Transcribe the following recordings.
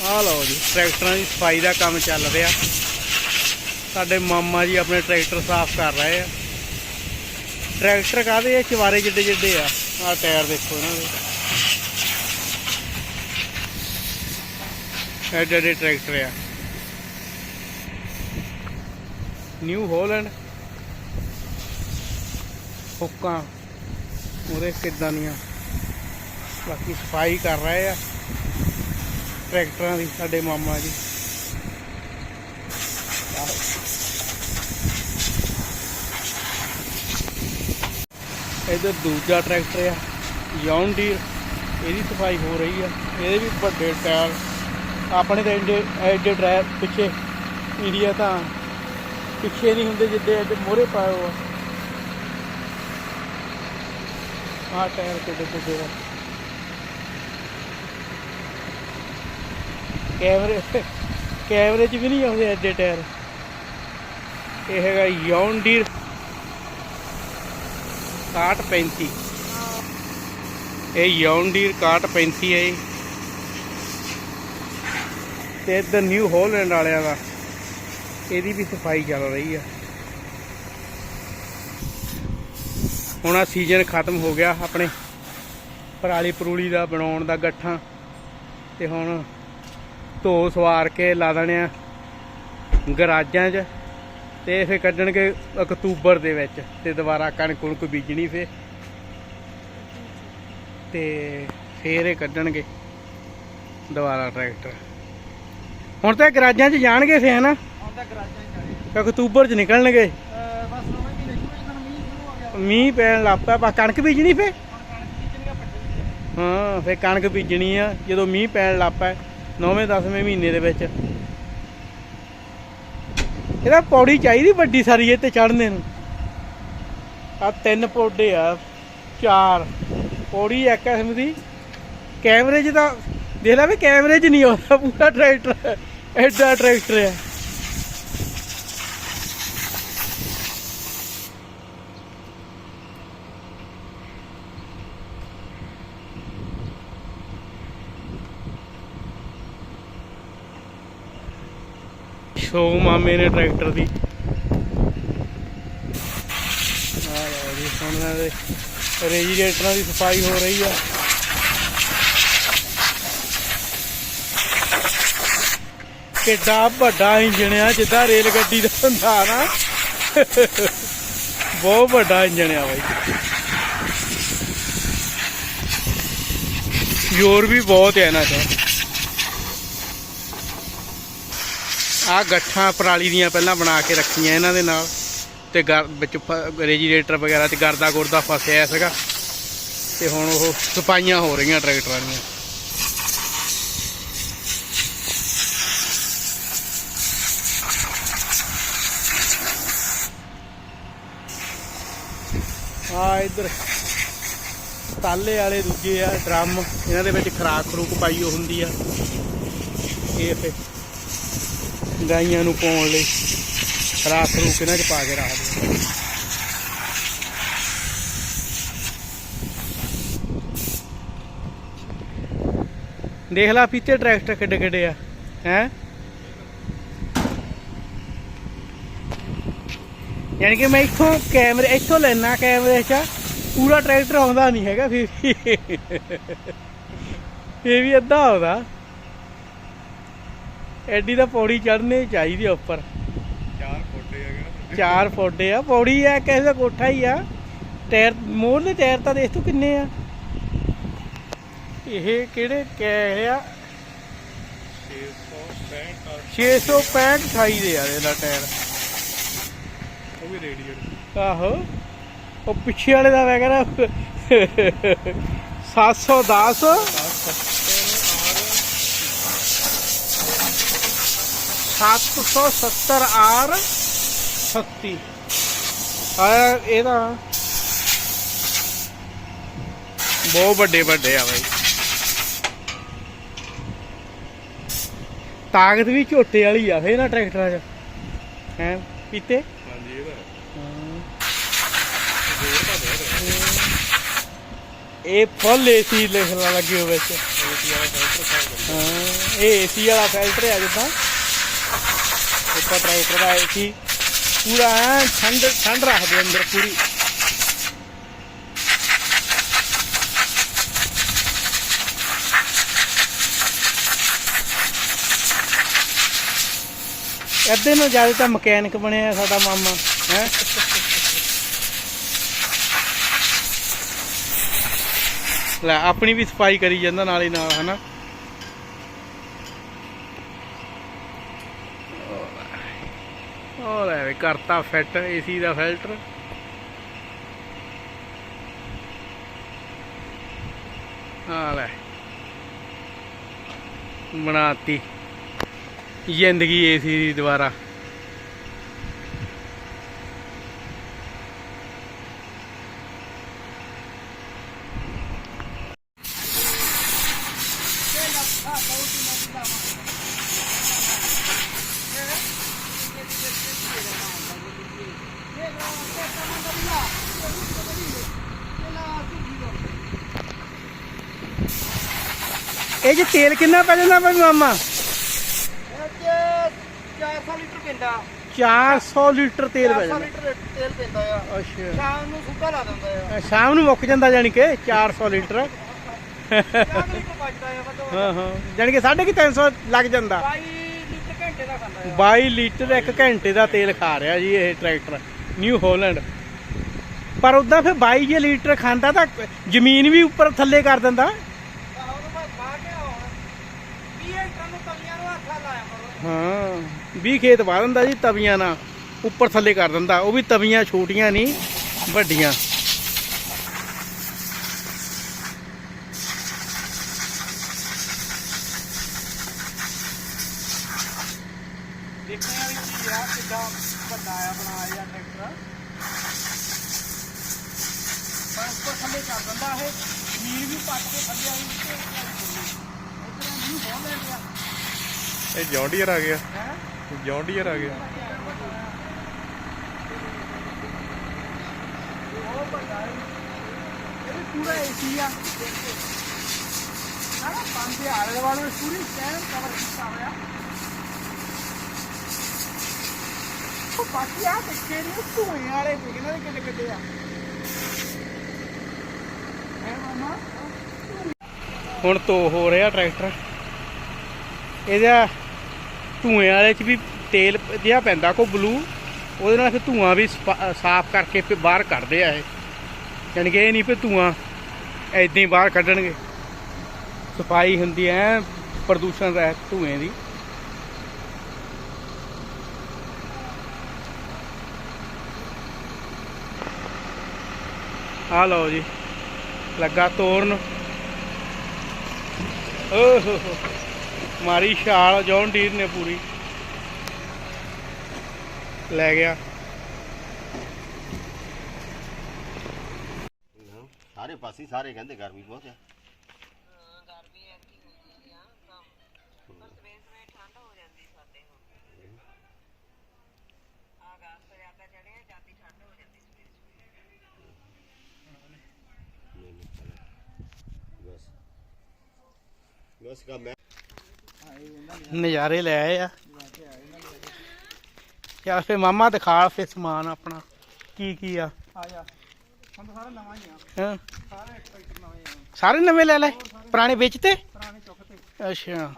ਆਹ ਲਓ ਜੀ, ਟਰੈਕਟਰਾਂ ਦੀ ਸਫ਼ਾਈ ਦਾ ਕੰਮ ਚੱਲ ਰਿਹਾ। ਸਾਡੇ ਮਾਮਾ ਜੀ ਆਪਣੇ ਟਰੈਕਟਰ ਸਾਫ਼ ਕਰ ਰਹੇ ਆ। ਟਰੈਕਟਰ ਕਾਹਦੇ ਆ? ਚਵਾਰੇ ਜਿੱਡੇ ਜਿੱਡੇ ਆ। ਆਹ ਟਾਇਰ ਦੇਖੋ ਇਹਨਾਂ ਦੇ। ਐਡੇ ਐਡੇ ਟਰੈਕਟਰ ਆ। New Holland. ਹੁੱਕਾਂ। ਉਹਦੇ ਕਿੱਦਾਂ ਦੀਆਂ? ਬਾਕੀ ਸਫ਼ਾਈ ਕਰ ਰਹੇ ਆ। ਟਰੈਕਟਰਾਂ ਦੀ, ਸਾਡੇ ਮਾਮਾ ਜੀ। ਇਧਰ ਦੂਜਾ ਟਰੈਕਟਰ ਆ ਜੌਨ ਇਹਦੀ ਸਫ਼ਾਈ ਹੋ ਰਹੀ ਆ। ਇਹਦੇ ਵੀ ਵੱਡੇ ਟਾਇਰ। ਆਪਣੇ ਤਾਂ ਐਡੇ ਐਡੇ ਟਾਇਰ ਪਿੱਛੇ, ਇੰਡੀਆ ਤਾਂ ਪਿੱਛੇ ਨਹੀਂ ਹੁੰਦੇ ਜਿੱਦੇ ਅੱਜ ਮੋਰੇ ਪਾਏ ਹੋ ਆ। ਟਾਇਰ ਕਿੱਡੇ ਕਿੱਡੇ ਆ। ਕੈਮਰੇ ਕੈਮਰੇ 'ਚ ਵੀ ਨਹੀਂ ਆਉਂਦੇ ਐਡੇ ਟਾਇਰ। ਇਹ ਹੈਗਾ ਯੌਨ ਡੀਰ 6135 ਇਹ ਯੌਨ ਡੀਰ 6135 ਹੈ ਇਹ। ਤੇ ਇੱਧਰ ਨਿਊ ਹੋਲੈਂਡ ਵਾਲਿਆਂ ਦਾ। ਇਹਦੀ ਵੀ ਸਫ਼ਾਈ ਚੱਲ ਰਹੀ ਆ। ਹੁਣ ਆ ਸੀਜ਼ਨ ਖਤਮ ਹੋ ਗਿਆ ਆਪਣੇ। ਪਰਾਲੀ ਪਰੂਲੀ ਦਾ ਬਣਾਉਣ ਦਾ ਗੱਠਾਂ। ਤੇ ਹੁਣ ਧੋ ਸਵਾਰ ਕੇ ਲਾ ਦੇਣੇ ਆ ਗਰਾਜਾਂ 'ਚ ਤੇ ਫੇ ਕੱਢਣਗੇ ਅਕਤੂਬਰ ਦੇ ਵਿੱਚ ਤੇ ਦੁਬਾਰਾ ਕਣਕ ਕੁਣਕ ਬੀਜਣੀ ਫੇ ਤੇ ਫੇਰ ਇਹ ਕੱਢਣਗੇ ਦੁਬਾਰਾ ਟਰੈਕਟਰ। ਹੁਣ ਤਾਂ ਗਰਾਜਾਂ 'ਚ ਜਾਣਗੇ ਫੇ ਹਨਾ ਹੁਣ ਤਾਂ ਗਰਾਜਾਂ ਹੀ ਜਾਣੇ ਅਕਤੂਬਰ 'ਚ ਨਿਕਲਣਗੇ। ਮੀਂਹ ਪੈਣ ਲੱਗ ਬਾ ਕਣਕ ਬੀਜਣੀ ਫੇ ਹਾਂ ਫੇ ਕਣਕ ਬੀਜਣੀ ਆ ਜਦੋਂ ਮੀਂਹ ਪੈਣ ਲੱਗ ਪਿਆ। 9ਵੇਂ 10ਵੇਂ ਮਹੀਨੇ ਦੇ ਵਿੱਚ। ਇਹਦਾ ਪੌੜੀ ਚਾਹੀਦੀ ਵੱਡੀ ਸਾਰੀ ਇਹ ਤੇ ਚੜਨੇ ਨੂੰ। ਆ ਤਿੰਨ ਪੌੜੇ ਆ, ਚਾਰ। ਪੌੜੀ ਇੱਕ ਕਿਸਮ ਦੀ। ਕੈਮਰੇ 'ਚ ਤਾਂ ਦੇਖ ਲੈ ਵੀ ਕੈਮਰੇ 'ਚ ਨਹੀਂ ਆਉਂਦਾ ਪੂਰਾ ਟਰੈਕਟਰ, ਐਡਾ ਟਰੈਕਟਰ ਆ। ਸ਼ੋ ਮਾਮੇ ਨੇ ਟਰੈਕਟਰ ਦੀ। ਆ ਲਓ ਜੀ, ਹੁਣ ਦੇ ਰੇਜੀਰੇਟਰਾਂ ਦੀ ਸਫ਼ਾਈ ਹੋ ਰਹੀ ਆ। ਕਿੱਡਾ ਵੱਡਾ ਇੰਜਣ ਆ, ਜਿੱਦਾਂ ਰੇਲ ਗੱਡੀ ਦਾ ਹੁੰਦਾ ਨਾ। ਬਹੁਤ ਵੱਡਾ ਇੰਜਣ ਆ ਬਾਈ। ਜ਼ੋਰ ਵੀ ਬਹੁਤ ਹੈ ਨਾ 'ਚ ਆ ਗੱਠਾਂ ਪਰਾਲੀ ਦੀਆਂ ਪਹਿਲਾਂ ਬਣਾ ਕੇ ਰੱਖੀਆਂ ਇਹਨਾਂ ਦੇ ਨਾਲ ਤੇ ਗਰ ਵਿੱਚ ਰੇਜੀਰੇਟਰ ਵਗੈਰਾ ਤੇ ਗਰਦਾ ਗੁਰਦਾ ਫਸਿਆ ਸੀਗਾ ਤੇ ਹੁਣ ਉਹ ਸਫਾਈਆਂ ਹੋ ਰਹੀਆਂ ਟਰੈਕਟਰਾਂ ਦੀਆਂ। ਆ ਇੱਧਰ ਤਾਲੇ ਵਾਲੇ ਦੂਜੇ ਆ, ਡਰਮ, ਇਹਨਾਂ ਦੇ ਵਿੱਚ ਖਰਾਕ ਖਰੂਕ ਪਾਈ ਉਹ ਹੁੰਦੀ ਆ। ਇਹ ਫੇ ਗਾਈਆਂ ਨੂੰ ਪਾਉਣ ਲਈ। ਰਾਤ ਖਰੂਕ ਇਹਨਾਂ 'ਚ ਪਾ ਕੇ ਰੱਖਦੇ ਦੇਖ ਲਾ ਪੀਤੇ ਟਰੈਕਟਰ ਕਿੱਡੇ ਕਿੱਡੇ ਆ, ਹੈ? ਯਾਨੀ ਕਿ ਮੈਂ ਇੱਥੋਂ ਕੈਮਰੇ ਇੱਥੋਂ ਲੈਣਾ ਕੈਮਰੇ 'ਚ, ਪੂਰਾ ਟਰੈਕਟਰ ਆਉਂਦਾ ਨਹੀਂ ਹੈਗਾ, ਫਿਰ ਇਹ ਵੀ ਅੱਧਾ ਆਉਂਦਾ। ਐਡੀ ਤਾਂ ਪੌੜੀ ਚੜ੍ਹਨੀ ਚਾਹੀਦੀ ਆ ਉੱਪਰ। ਚਾਰ ਫੋਟੇ ਹੈਗੇ ਚਾਰ ਫੋਡੇ ਆ ਪੌੜੀ ਆ ਕਿਸੇ ਦਾ ਕੋਠਾ ਹੀ ਆ। ਟਾਇਰ ਮੋਹਰਲੇ ਟਾਇਰ ਤਾਂ ਦੇਖ ਤੂੰ ਕਿੰਨੇ ਆ। ਇਹ ਕਿਹੜੇ ਕਹੇ ਆ? 665 665 28 ਦੇ ਆ ਇਹਦਾ ਟਾਇਰ। ਉਹ ਵੀ ਰੇਡੀਏਟਰ ਆਹੋ ਉਹ ਪਿੱਛੇ ਵਾਲੇ ਦਾ ਕਹਿੰਦਾ 710 770 ਆਰ 36 ਆ ਇਹਦਾ। ਬਹੁਤ ਵੱਡੇ ਵੱਡੇ ਆ ਬਾਈ। ਤਾਕਤ ਵੀ ਝੋਟੇ ਵਾਲੀ ਆ ਫੇ ਨਾ ਟਰੈਕਟਰਾਂ 'ਚ। ਹੈ ਪੀਤੇ? ਹਾਂਜੀ ਇਹਦਾ ਇਹ ਫੁੱਲ ਏਸੀ ਲਿਖਣ ਲੱਗੇ ਹੋ ਵਿੱਚ ਏਸੀ ਵਾਲਾ ਫਿਲਟਰ ਹਾਂ ਇਹ ਏਸੀ ਵਾਲਾ ਫਿਲਟਰ ਹੈ ਜਿੱਦਾਂ। ਉੱਪਰ ਟਰੈਕਟਰ ਦਾ ਏਸੀ ਪੂਰਾ ਠੰਡ ਠੰਡ ਰੱਖਦੇ ਅੰਦਰ ਪੂਰੀ ਅੱਧੇ ਨੂੰ ਜ਼ਿਆਦਾ ਤਾਂ ਮਕੈਨਿਕ ਬਣਿਆ ਸਾਡਾ ਮਾਮਾ ਹੈ ਲੈ ਆਪਣੀ ਵੀ ਸਫ਼ਾਈ ਕਰੀ ਜਾਂਦਾ ਨਾਲ ਹੀ ਨਾਲ ਹਨਾ ਉਹ ਕਰਤਾ ਫਿੱਟ ਏਸੀ ਦਾ ਫਿਲਟਰ ਆ ਲੈ। ਬਣਾਤੀ। ਜ਼ਿੰਦਗੀ ਏਸੀ ਦੀ ਦੁਬਾਰਾ। ਤੇਲ ਕਿੰਨਾ ਪੈ ਜਾਂਦਾ ਭਾਈ ਮਾਮਾ? 400 ਲੀਟਰ ਪੈਂਦਾ 400 ਲੀਟਰ ਤੇਲ ਪੈ 400 ਜਾਂਦਾ। ਲੀਟਰ ਤੇਲ ਪੈਂਦਾ ਆ ਅੱਛਾ ਸ਼ਾਮ ਨੂੰ ਸੁੱਕਾ ਲਾ ਦਿੰਦਾ ਆ। ਸ਼ਾਮ ਨੂੰ ਮੁੱਕ ਜਾਂਦਾ ਜਾਨੀ ਕਿ 400 ਲੀਟਰ 4 ਲੀਟਰ। ਬਚਦਾ ਆ ਮਤਲਬ ਹਾਂ ਹਾਂ। ਜਾਨੀ ਕਿ 350 ਲੱਗ ਜਾਂਦਾ 22 ਲੀਟਰ ਘੰਟੇ ਦਾ ਖਾਂਦਾ ਆ 22 ਲੀਟਰ ਇੱਕ ਘੰਟੇ ਦਾ ਤੇਲ ਖਾ ਰਿਹਾ ਜੀ ਇਹ ਟਰੈਕਟਰ ਨਿਊ ਹਾਲੈਂਡ। ਪਰ ਉਦਾਂ ਫਿਰ 22 ਜੇ ਲੀਟਰ ਖਾਂਦਾ ਤਾਂ ਜ਼ਮੀਨ ਵੀ ਉੱਪਰ ਥੱਲੇ ਕਰ ਦਿੰਦਾ ਆਹੋ ਤਾਂ ਮੈਂ ਖਾ ਕੇ ਆਉਣ 20 ਲੀਟਰ ਨੂੰ ਤਲੀਆਂ ਨੂੰ ਹੱਥ ਲਾਇਆ ਕਰੋ ਹਾਂ। 20 ਖੇਤ ਵਾਹ ਦਿੰਦਾ ਜੀ ਤਵੀਆਂ ਨਾਲ। ਉੱਪਰ ਥੱਲੇ ਕਰ ਦਿੰਦਾ। ਉਹ ਵੀ ਤਵੀਆਂ ਛੋਟੀਆਂ ਨਹੀਂ, ਵੱਡੀਆਂ। ਦੇਖਣੇ ਵਾਲੀ ਚੀਜ਼ ਆ, ਕਿੱਦਾਂ ਵੱਡਾ ਆ ਬਣਾਇਆ ਜਾਂ ਟਰੈਕਟਰ ਪਰ ਉੱਪਰ ਥੱਲੇ ਕਰ ਦਿੰਦਾ ਇਹ। ਜ਼ਮੀਨ ਵੀ ਪੱਟ ਕੇ ਥੱਲੇ ਆਈ ਤੇ ਇਧਰ ਨਿਊ ਲੈ ਗਿਆ ਇਹ ਜੌਂਡੀਅਰ ਆ ਗਿਆ। ਹੈ? ਜੌਂਡੀਅਰ ਆ ਗਿਆ। ਉਹ ਵੱਡਾ ਹੈ। ਇਹ ਵੀ ਪੂਰਾ ਏਸੀ ਆ। ਨਾ ਪੰਜ ਦੇ ਆਲੇ ਵਾਲੇ ਪੂਰੀ ਸਟੈਂਡ ਕਵਰ ਕੀਤਾ ਹੋਇਆ। ਉਹ ਬਾਕੀ ਆ ਦੇਖੇ ਨਹੀਂ ਧੂਏ ਵਾਲੇ ਦੇਖਣਾ ਦੇ ਕਿੱਡੇ ਕਿੱਡੇ ਆ। ਹੈ ਮਾਮਾ? ਹੁਣ ਧੋ ਹੋ ਰਿਹਾ ਟਰੈਕਟਰ। ਇਹਦਾ ਧੂਏ ਵਾਲੇ ਚ ਵੀ ਤੇਲ ਜਿਹਾ ਪੈਂਦਾ ਕੋ ਬਲੂ ਉਹਦੇ ਨਾਲ ਫਿਰ ਧੂਆਂ ਵੀ ਸਪਾ- ਸਾਫ਼ ਕਰਕੇ ਫਿਰ ਬਾਹਰ ਕੱਢਦੇ ਆ ਇਹ। ਯਾਨੀ ਕਿ ਇਹ ਨਹੀਂ ਵੀ ਧੂਆਂ ਐਦਾਂ ਹੀ ਬਾਹਰ ਕੱਢਣਗੇ। ਸਫ਼ਾਈ ਹੁੰਦੀ ਐ ਪ੍ਰਦੂਸ਼ਣ ਰਹਿਤ ਧੂਏ ਦੀ। ਆ ਲਓ ਜੀ, ਲੱਗਾ ਤੋਰਨ ਓਹ ਹੋ ਹੋ। ਮਾਰੀ ਛਾਲ ਜੌਨ ਡੀਰ ਨੇ ਪੂਰੀ। ਲੈ ਗਿਆ। ਸਾਰੇ ਪਾਸੇ ਸਾਰੇ ਕਹਿੰਦੇ ਗਰਮੀ ਬਹੁਤ ਆ। ਬਸ। ਬਸ ਕੰਮ ਨਜ਼ਾਰੇ ਲੈ ਆਏ ਆ। ਯਾਰ ਫੇ ਮਾਮਾ ਦਿਖਾ ਫੇ ਸਮਾਨ ਆਪਣਾ। ਕੀ ਕੀ ਆ? ਸਾਰਾ ਨਵਾਂ ਹੀ? ਸਾਰੇ ਲੈ ਲੈ? ਪੁਰਾਣੇ ਚੁੱਕ ਤੇ। ਅੱਛਾ।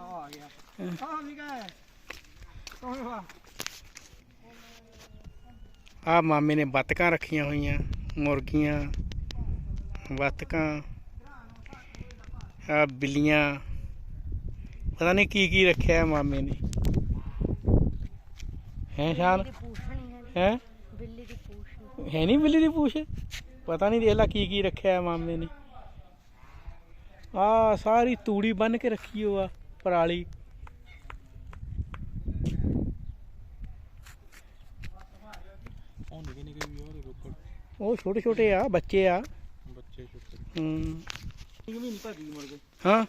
ਆ ਮਾਮੇ ਨੇ ਬੱਤਕਾਂ ਰੱਖੀਆਂ ਹੋਈਆਂ ਮੁਰਗੀਆਂ ਬੱਤਕਾਂ ਆ ਬਿੱਲੀਆਂ। ਪਤਾ ਨਹੀਂ ਕੀ ਕੀ ਰੱਖਿਆ ਹੈ ਮਾਮੇ ਨੇ। ਹੈ ਸ਼ਾਨ? ਹੈ ਬਿੱਲੀ ਦੀ ਪੂਛ ਹੈ ਨਹੀਂ ਬਿੱਲੀ ਦੀ ਪੂਛ? ਪਤਾ ਨਹੀਂ ਦੇਖ ਲਾ ਕੀ ਕੀ ਰੱਖਿਆ ਹੈ ਮਾਮੇ ਨੇ। ਆ ਸਾਰੀ ਤੂੜੀ ਬੰਨ ਕੇ ਰੱਖੀ ਹੋ ਆ ਪਰਾਲੀ ਉਹ ਛੋਟੇ ਛੋਟੇ ਆ ਬੱਚੇ ਆ। ਬੱਚੇ ਛੋਟੇ। ਹੂੰ। ਇਹ ਵੀ ਨਹੀਂ ਭੱਜੀ ਮੁੜ ਕੇ ਹਾਂ।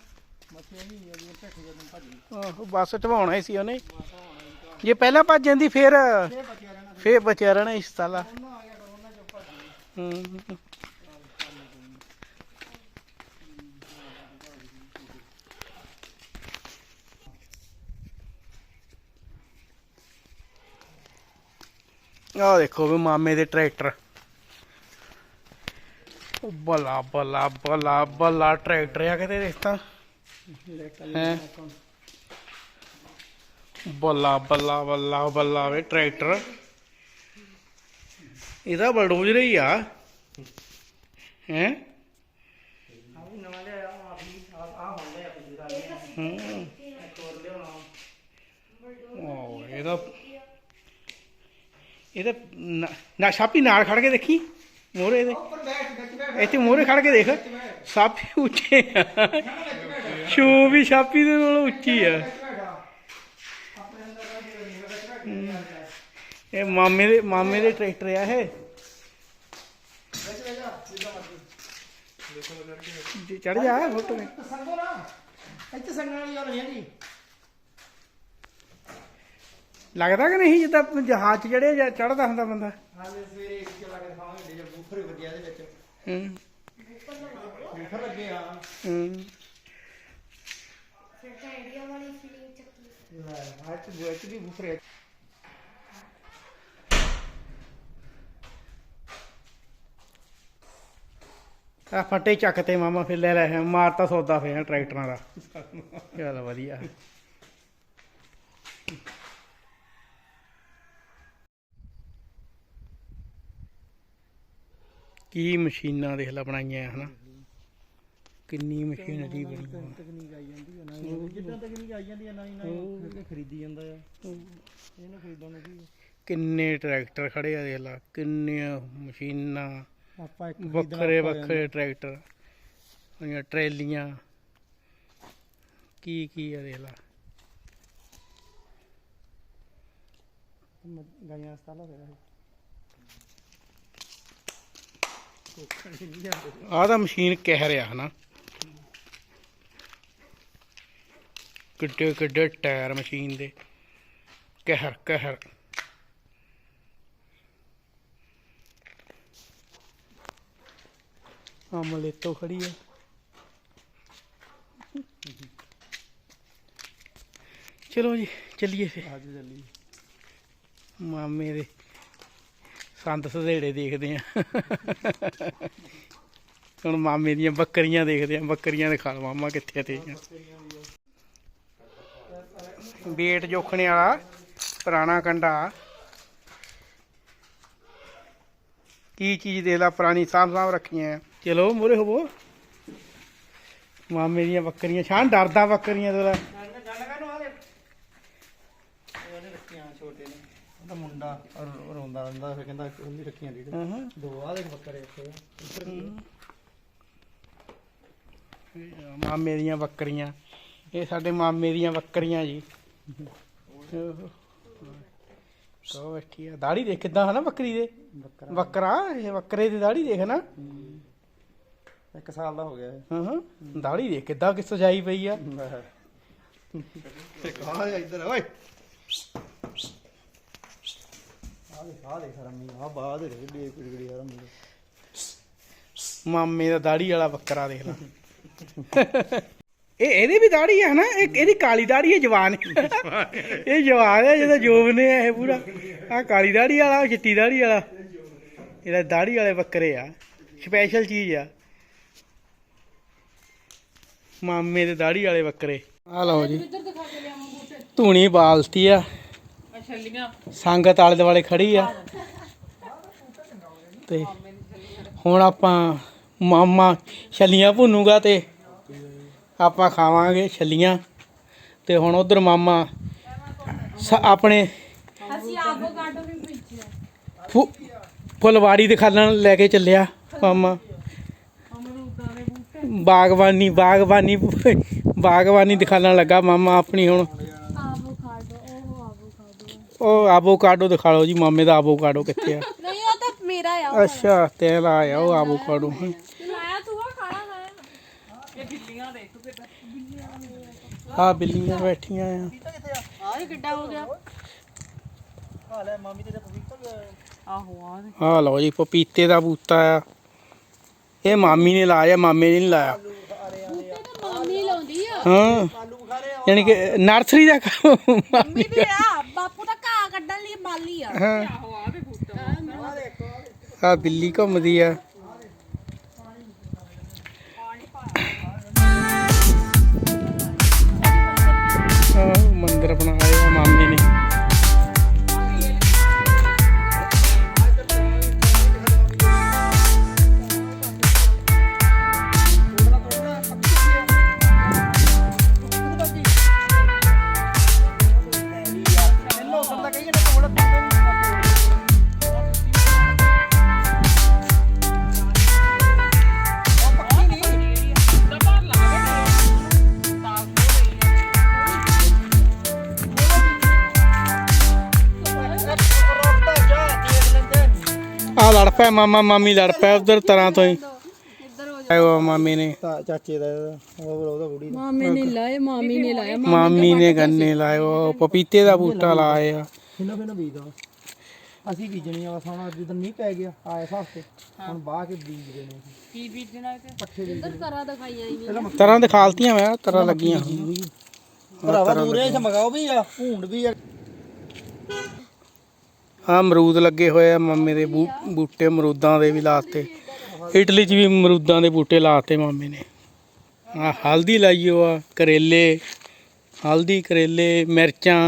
ਆਹੋ, ਬਸ ਢਵਾਉਣਾ ਹੀ ਸੀ ਉਹਨੇ। ਜੇ ਪਹਿਲਾਂ ਭੱਜ ਜਾਂਦੀ, ਫਿਰ ਫੇਰ ਬਚਿਆ ਰਹਿਣਾ ਫਿਰ ਬਚਿਆ ਇਸ ਤਾਲਾ ਆਹ ਦੇਖੋ ਵੀ ਮਾਮੇ ਦੇ ਟਰੈਕਟਰ। ਉਹ ਬਲਾ ਬਲਾ ਬਲਾ ਬਲਾ ਟਰੈਕਟਰ ਆ ਕਿਤੇ ਦੇਖ ਹੈ? ਬੱਲਾ ਬੱਲਾ ਬੱਲਾ ਬੱਲਾ ਵੇ ਟਰੈਕਟਰ। ਇਹਦਾ ਬਲਡੋਜ਼ਰ ਹੀ ਆ। ਹੈ? ਹੂੰ। ਉਹ ਇਹਦਾ ਇਹਦਾ ਨਾ- ਛਾਪੀ ਨਾਲ ਖੜ ਕੇ ਦੇਖੀ। ਮੋਰੇ ਇਹਦੇ ਇੱਥੇ ਮੋਰੇ ਖੜ ਕੇ ਦੇਖ। ਸਾਪੀ ਉੱਚੇ ਆ। ਸ਼ੂ ਵੀ ਛਾਪੀ ਦੇ ਨਾਲੋਂ ਉੱਚੀ ਆ। ਇਹ ਮਾਮੇ ਦੇ ਮਾਮੇ ਦੇ ਟਰੈਕਟਰ ਆ ਇਹ। ਚੜ ਜਾ, ਫੋਟੋ ਤੇ ਸੰਗੋ ਨਾ ਇੱਥੇ ਸੰਗਣ ਵਾਲੀ ਗੱਲ ਨਹੀਂ ਹੈਗੀ ਲੱਗਦਾ ਕਿ ਨਹੀਂ ਜਿੱਦਾਂ ਜਹਾਜ਼ ਚੜਿਆ ਜਾਂ ਚੜਦਾ ਹੁੰਦਾ ਬੰਦਾ? ਹਾਲੇ ਸਵੇਰੇ ਇੱਕ ਚਲਾ ਕੇ ਖਾਵਾਂਗੇ ਜੇ ਬੂਫਰ ਵਧੀਆ ਦੇ ਵਿੱਚ ਹੂੰ ਬੂਫਰ ਲੱਗੇ ਆ ਹੂੰ। ਵਾਲੀ ਫੀਲਿੰਗ ਚੱਕੀ। ਲੈ ਅੱਜ ਬੂਫਰ ਆ। ਫੱਟੇ ਚੱਕ ਤੇ ਮਾਮਾ ਫਿਰ ਲੈ ਲੈ ਮਾਰਤਾ ਸੌਦਾ ਫੇਰ ਟਰੈਕਟਰਾਂ ਦਾ। ਚੱਲ ਵਧੀਆ। ਕੀ ਮਸ਼ੀਨਾਂ ਦੇਖ ਲੈ ਬਣਾਈਆਂ ਹਨਾ। ਕਿੰਨੀ ਮਸ਼ੀਨਰੀ ਬਣੀ। ਤਕਨੀਕ ਆਈ ਜਾਂਦੀ ਹੈ ਨਾ ਜਿੱਦਾਂ ਤਕਨੀਕ ਆਈ ਜਾਂਦੀ ਹੈ ਨਾ ਹੀ ਨਾ ਹੀ ਖਰੀਦੀ ਜਾਂਦਾ ਆ। ਇਹਨੂੰ ਖਰੀਦਣ ਨੂੰ ਕਿੰਨੇ ਟਰੈਕਟਰ ਖੜੇ ਆ ਦੇਖ ਲੈ ਕਿੰਨੀਆਂ ਮਸ਼ੀਨਾਂ ਆਪਾਂ ਇੱਕ ਵੱਖਰੇ ਵੱਖਰੇ ਟਰੈਕਟਰ ਉਹਨੀਆਂ ਟਰੇਲੀਆਂ। ਕੀ ਕੀ ਆ ਦੇਖ ਲੈ। ਗਾਈਆਂ ਸਤਾਲਾ ਤਾਂ ਮਸ਼ੀਨ ਕਹਿ ਰਿਹਾ ਹਨਾ। ਕਿੱਡੇ ਕਿੱਡੇ ਟਾਇਰ ਮਸ਼ੀਨ ਦੇ। ਕਹਿਰ ਕਹਿਰ। ਅਮਲੇ ਤੋਂ ਖੜੀ ਹੈ। ਚਲੋ ਜੀ ਚੱਲੀਏ ਫਿਰ। ਅੱਜ ਚੱਲੀ ਮਾਮੇ ਦੇ ਸੰਦ ਸਧੇੜੇ ਦੇਖਦੇ ਆ। ਹੁਣ ਮਾਮੇ ਦੀਆਂ ਬੱਕਰੀਆਂ ਦੇਖਦੇ ਆ। ਬੱਕਰੀਆਂ ਦਿਖਾ ਲਓ ਮਾਮਾ ਕਿੱਥੇ ਤੇ ਵੇਟ ਜੋਖਣੇ ਵਾਲਾ ਪੁਰਾਣਾ ਕੰਡਾ। ਕੀ ਚੀਜ਼ ਦੇ ਲਾ ਪੁਰਾਣੀ ਸਾਂਭ ਸਾਂਭ ਰੱਖੀਆਂ। ਆ। ਚਲੋ ਮੂਰੇ ਹੋਵੋ। ਮਾਮੇ ਦੀਆਂ ਬੱਕਰੀਆਂ ਛਾਂ ਡਰਦਾ ਬੱਕਰੀਆਂ ਤੋਂ ਲੈ ਜਾਣ ਕਾ ਨੂੰ ਆਲੇ ਉਹਨੇ ਰੱਖੀਆਂ ਛੋਟੇ ਨੇ ਉਹਦਾ ਮੁੰਡਾ ਰੋ- ਰੋਂਦਾ ਰਹਿੰਦਾ ਫਿਰ ਕਹਿੰਦਾ ਉਹਦੀ ਰੱਖੀਆਂ ਲੀਡ ਹਾਂ ਹਾਂ। ਦੋ ਆ ਦੇਖ ਬੱਕਰੇ ਇੱਥੇ। ਉੱਪਰ ਮਾਮੇ ਦੀਆਂ ਬੱਕਰੀਆਂ। ਇਹ ਸਾਡੇ ਮਾਮੇ ਦੀਆਂ ਬੱਕਰੀਆਂ ਜੀ। ਕੋ ਬੈਠੀ ਆ? ਦਾੜੀ ਦੇਖ ਕਿਦਾਂ ਹਨਾ ਬੱਕਰੀ ਦੇ? ਬੱਕਰਾ। ਬੱਕਰਾ ਇਹ ਬੱਕਰੇ ਦੀ ਦਾੜੀ ਦੇਖ ਨਾ। ਇੱਕ ਸਾਲ ਦਾ ਹੋ ਗਿਆ। ਹਾਂ ਹਾਂ। ਦਾੜੀ ਦੇਖ ਕਿਦਾਂ ਕਿ ਸਜਾਈ ਪਈ ਆ। ਕਹਾ ਇੱਧਰ ਓਏ। ਆ ਦੇ ਆ ਦੇ ਰਮੀ ਆ ਬਾਹਰ ਦੇ ਡੇ ਕੁੜੀ ਯਾਰ ਰਮੀ ਮਾਮੇ ਦਾ ਦਾੜੀ ਵਾਲਾ ਬੱਕਰਾ ਦੇਖ ਲੈ। ਇਹ ਇਹਦੀ ਵੀ ਦਾੜੀ ਆ ਹਨਾ? ਇਹ ਇਹਦੀ ਕਾਲੀ ਦਾੜੀ ਹੈ ਜਵਾਨ ਇਹ ਜਵਾਨ ਹੈ ਜਿਹਦਾ ਜੋਬ ਨੇ ਇਹ ਪੂਰਾ। ਆ ਕਾਲੀ ਦਾੜੀ ਵਾਲਾ ਚਿੱਟੀ ਦਾੜੀ ਵਾਲਾ। ਇਹਦਾ ਦਾੜੀ ਵਾਲੇ ਬੱਕਰੇ ਆ। ਸਪੈਸ਼ਲ ਚੀਜ਼ ਆ। ਮਾਮੇ ਦੇ ਦਾੜੀ ਵਾਲੇ ਬੱਕਰੇ। ਆ ਲਓ ਜੀ। ਧੂਣੀ ਬਾਲਤੀ ਆ। ਸੰਗਤ ਆਲੇ ਦੁਆਲੇ ਖੜੀ ਆ। ਤੇ ਹੁਣ ਆਪਾਂ ਮਾਮਾ ਛੱਲੀਆਂ ਭੁੰਨੂਗਾ ਤੇ ਆਪਾਂ ਖਾਵਾਂਗੇ ਛੱਲੀਆਂ ਤੇ ਹੁਣ ਉਧਰ ਮਾਮਾ ਸ- ਆਪਣੇ ਅਸੀਂ ਆਵੋਕਾਡੋ ਵੀ ਭੇਜਿਆ ਫੁ- ਫੁਲਵਾੜੀ ਦਿਖਾਣ ਲੈ ਕੇ ਚੱਲਿਆ ਮਾਮਾ। ਅਮਰੂਦਾਂ ਦੇ ਬੂਟੇ ਬਾਗਬਾਨੀ ਬਾਗਬਾਨੀ ਬਾਗਬਾਨੀ ਦਿਖਾਣ ਲੱਗਾ ਮਾਮਾ ਆਪਣੀ ਹੁਣ। ਉਹ ਆਵੋਕਾਡੋ ਉਹ ਆਵੋਕਾਡੋ ਦਿਖਾ ਲਓ ਜੀ ਮਾਮੇ ਦਾ ਆਵੋਕਾਡੋ ਕਿੱਥੇ ਆ? ਨਹੀਂ ਉਹ ਤਾਂ ਮੇਰਾ ਆ ਅੱਛਾ ਤੇ ਲਾਇਆ ਉਹ ਆਵੋਕਾਡੋ। ਖਾਇਆ ਇਹ ਬਿੱਲੀਆਂ ਦੇਖ ਤੂੰ ਕਿੱਦਾਂ? ਆ ਬਿੱਲੀਆਂ ਬੈਠੀਆਂ ਆ। ਆ ਇਹ ਕਿੱਡਾ ਹੋ ਗਿਆ? ਆ ਲੈ ਮਾਮੀ ਤੇ ਪਪੀਤਾ ਆਹੋ ਆ ਦੇ। ਆ ਲਓ ਜੀ ਪਪੀਤੇ ਦਾ ਬੂਟਾ ਆ। ਇਹ ਮਾਮੀ ਨੇ ਲਾਇਆ ਮਾਮੇ ਨੇ ਨਹੀਂ ਲਾਇਆ। ਬੂਟੇ ਤਾਂ ਮੰਮੀ ਲਾਉਂਦੀ ਆ। ਹਾਂ। ਆਲੂ ਬੁਖਾਰੇ ਆ ਯਾਨੀ ਕਿ ਨਰਸਰੀ ਦਾ ਕੰਮ ਮੰਮੀ ਵੀ ਆ ਬਾਪੂ ਤਾਂ ਘਾਹ ਕੱਢਣ ਲਈ ਮਾਲੀ ਆ। ਹਾਂ। ਆਹੋ ਆ ਦੇ ਬੂਟਾ। ਆ ਬਿੱਲੀ ਘੁੰਮਦੀ ਆ। ਆਹ ਮੰਦਿਰ ਬਣਾਇਆ ਮਾਮਾ ਮਾਮੀ ਲੜ ਪਿਆ ਉਧਰ ਤਰ੍ਹਾਂ ਤੋਂ ਹੀ। ਆਇਓ ਮਾਮੀ ਨੇ। ਤਾਂ ਚਾਚੇ ਦਾ ਉਹ ਉਹਦਾ ਬੁੜੀ ਦਾ। ਮਾਮੇ ਨੇ ਲਾਏ ਮਾਮੀ ਨੇ ਲਾਇਆ ਮਾਮੀ ਨੇ ਗੰਨੇ ਲਾਏ ਉਹ ਪਪੀਤੇ ਦਾ ਬੂਟਾ ਲਾਏ ਆ। ਫਿਨੋ ਫਿਨੋ ਬੀਜਦਾ ਅਸੀਂ ਬੀਜਣੀ ਆ ਬਸ ਹੁਣ ਜਦੋਂ ਮੀਂਹ ਪੈ ਗਿਆ ਆਏ ਹਫ਼ਤੇ ਹੁਣ ਬਾਹ ਕੇ ਬੀਜਦੇ ਨੇ ਕੀ ਬੀਜਣਾ ਤੇ? ਪੱਠੇ ਨੇ। ਕਰਾ ਦਿਖਾਈਆਂ ਨਹੀਂ। ਤਰ੍ਹਾਂ ਦਿਖਾਲਤੀਆਂ ਮੈਂ ਤਰ੍ਹਾਂ ਲੱਗੀਆਂ। ਹੋਈਆਂ। ਭਰਾਵਾ ਦੂਰੇ ਚ ਮਗਾਓ ਵੀ ਆ ਭੂੰਡ ਵੀ ਆ। ਆ ਅਮਰੂਦ ਲੱਗੇ ਹੋਏ ਆ ਮਾਮੇ ਦੇ ਬੂ- ਬੂਟੇ ਅਮਰੂਦਾਂ ਦੇ ਵੀ ਲਾਤੇ। ਇਟਲੀ 'ਚ ਵੀ ਅਮਰੂਦਾਂ ਦੇ ਬੂਟੇ ਲਾਤੇ ਮਾਮੇ ਨੇ। ਆ ਹਲਦੀ ਲਾਈਓ ਆ ਕਰੇਲੇ ਹਲਦੀ ਕਰੇਲੇ ਮਿਰਚਾਂ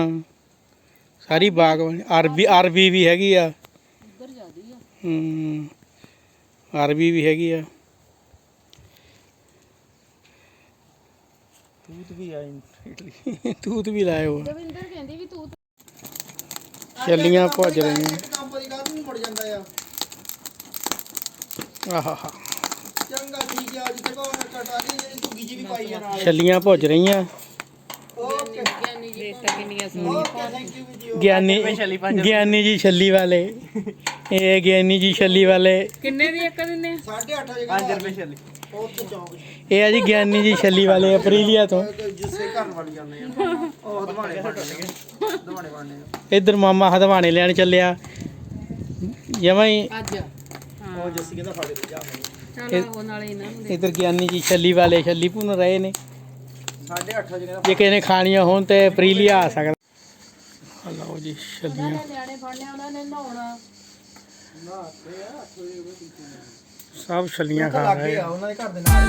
ਸਾਰੀ ਬਾਗਬਾਨੀ ਅਰਬੀ ਅਰਬੀ ਵੀ ਹੈਗੀ ਆ। ਹੂੰ ਅਰਬੀ ਵੀ ਹੈਗੀ ਆ। ਤੂਤ ਵੀ ਆ ਇਟਲੀ। ਤੂਤ ਵੀ ਲਾਏ ਹੋ ਦਵਿੰਦਰ ਕਹਿੰਦੀ ਵੀ ਤੂੰ ਛੱਲੀਆਂ ਭੁੱਜ ਰਹੀਆਂ। ਕੰਮ ਦੀ ਗੱਲ ਨਹੀਂ ਮੁੜ ਜਾਂਦਾ ਆ। ਆਹਾ ਚੰਗਾ ਠੀਕ ਆ ਜਿੱਥੇ ਕੋ ਕਟਾ ਲਈ ਜਿਹੜੀ ਤੂੰ ਬੀਜੀ ਵੀ ਪਾਈ ਆ ਨਾਲ। ਛੱਲੀਆਂ ਭੁੱਜ ਰਹੀਆਂ। ਓਕੇ। ਦੇਖਤਾ ਕਿੰਨੀਆਂ okay thank you video Giani Giani ji ਛੱਲੀ ਵਾਲੇ। ਇਹ ਗਿਆਨੀ ਜੀ ਛੱਲੀ ਵਾਲੇ। ਕਿੰਨੇ ਦੀ ਇੱਕ ਦਿੰਨੇ 8.5 ਜਗ੍ਹਾ 5 ਰੁਪਏ ਚੌਂਕ ਇਹ ਆ ਜੀ ਗਿਆਨੀ ਜੀ ਛੱਲੀ ਵਾਲੇ ਅਪਰੀਲੀਆ ਤੋਂ। ਜਿਸੇ ਘਰ ਵਾਲੀ ਜਾਂਦੇ ਆ। ਉਹ ਦਵਾਣੇ ਆ। ਇੱਧਰ ਮਾਮਾ ਹਦਵਾਣੇ ਲੈਣ ਚੱਲਿਆ। ਜਮਾਂ ਹੀ ਅੱਜ। ਉਹ ਜੱਸੀ ਕਹਿੰਦਾ ਫਾੜੇ ਤੇ ਜਾ ਚਲ ਉਹ ਨਾਲੇ ਇਹਨਾਂ ਨੂੰ ਇੱਧਰ ਗਿਆਨੀ ਜੀ ਛੱਲੀ ਵਾਲੇ ਛੱਲੀ ਭੁੰਨ ਰਹੇ ਨੇ। 8.5 ਜਗ੍ਹਾ ਜੇ ਕਿਸੇ ਨੇ ਖਾਣੀਆਂ ਹੋਣ ਤੇ ਅਪਰੀਲੀਆ ਆ ਸਕਦਾ। ਆਹ ਲਓ ਜੀ ਛੱਲੀਆਂ। ਨਿਆਣੇ ਫੜਨੇ ਉਹਨਾਂ ਨੇ ਨਹਾਉਣਾ। ਸਭ ਛੱਲੀਆਂ ਖਾ ਰਹੇ ਆ ਉਹਨਾਂ ਦੇ ਘਰ ਦੇ ਨਾਲ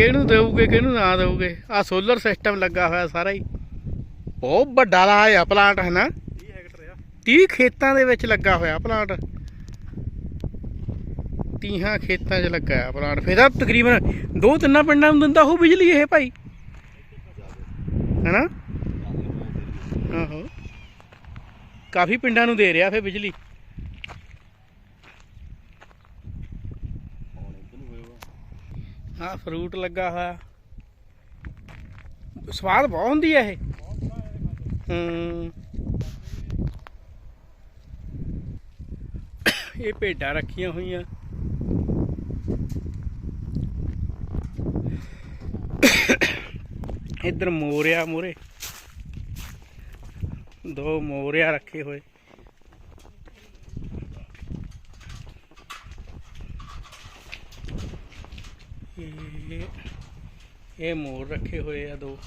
ਕਿਹਨੂੰ ਦੇਊਗੇ, ਕਿਹਨੂੰ ਨਾ ਦੇਊਗੇ? ਆ ਸੋਲਰ ਸਿਸਟਮ ਲੱਗਾ ਹੋਇਆ ਸਾਰਾ ਹੀ। ਬਹੁਤ ਵੱਡਾ ਲਾਇਆ ਪਲਾਂਟ ਹੈ ਨਾ 30 ਹੈਕਟਰ ਆ 30 ਖੇਤਾਂ ਦੇ ਵਿੱਚ ਲੱਗਾ ਹੋਇਆ ਪਲਾਂਟ 30 ਖੇਤਾਂ 'ਚ ਲੱਗਾ ਆ ਪਲਾਂਟ ਫਿਰ ਤਾਂ ਤਕਰੀਬਨ ਦੋ ਤਿੰਨਾਂ ਪਿੰਡਾਂ ਨੂੰ ਦਿੰਦਾ ਉਹ ਬਿਜਲੀ ਇਹ ਭਾਈ। ਹੈਨਾ? ਆਹੋ। ਕਾਫੀ ਪਿੰਡਾਂ ਨੂੰ ਦੇ ਰਿਹਾ ਫਿਰ ਬਿਜਲੀ। ਆ ਫਰੂਟ ਲੱਗਾ ਹੋਇਆ। ਸਵਾਦ ਬਹੁਤ ਹੁੰਦੀ ਹੈ ਇਹ। ਹੂੰ। ਇਹ ਭੇਡਾਂ ਰੱਖੀਆਂ ਹੋਈਆਂ। ਇੱਧਰ ਮੋਰਿਆ ਮੋਰੇ। ਦੋ ਮੋਰਿਆ ਰੱਖੇ ਹੋਏ ਇਹ ਇਹ ਮੋਰ ਰੱਖੇ ਹੋਏ ਆ ਦੋ।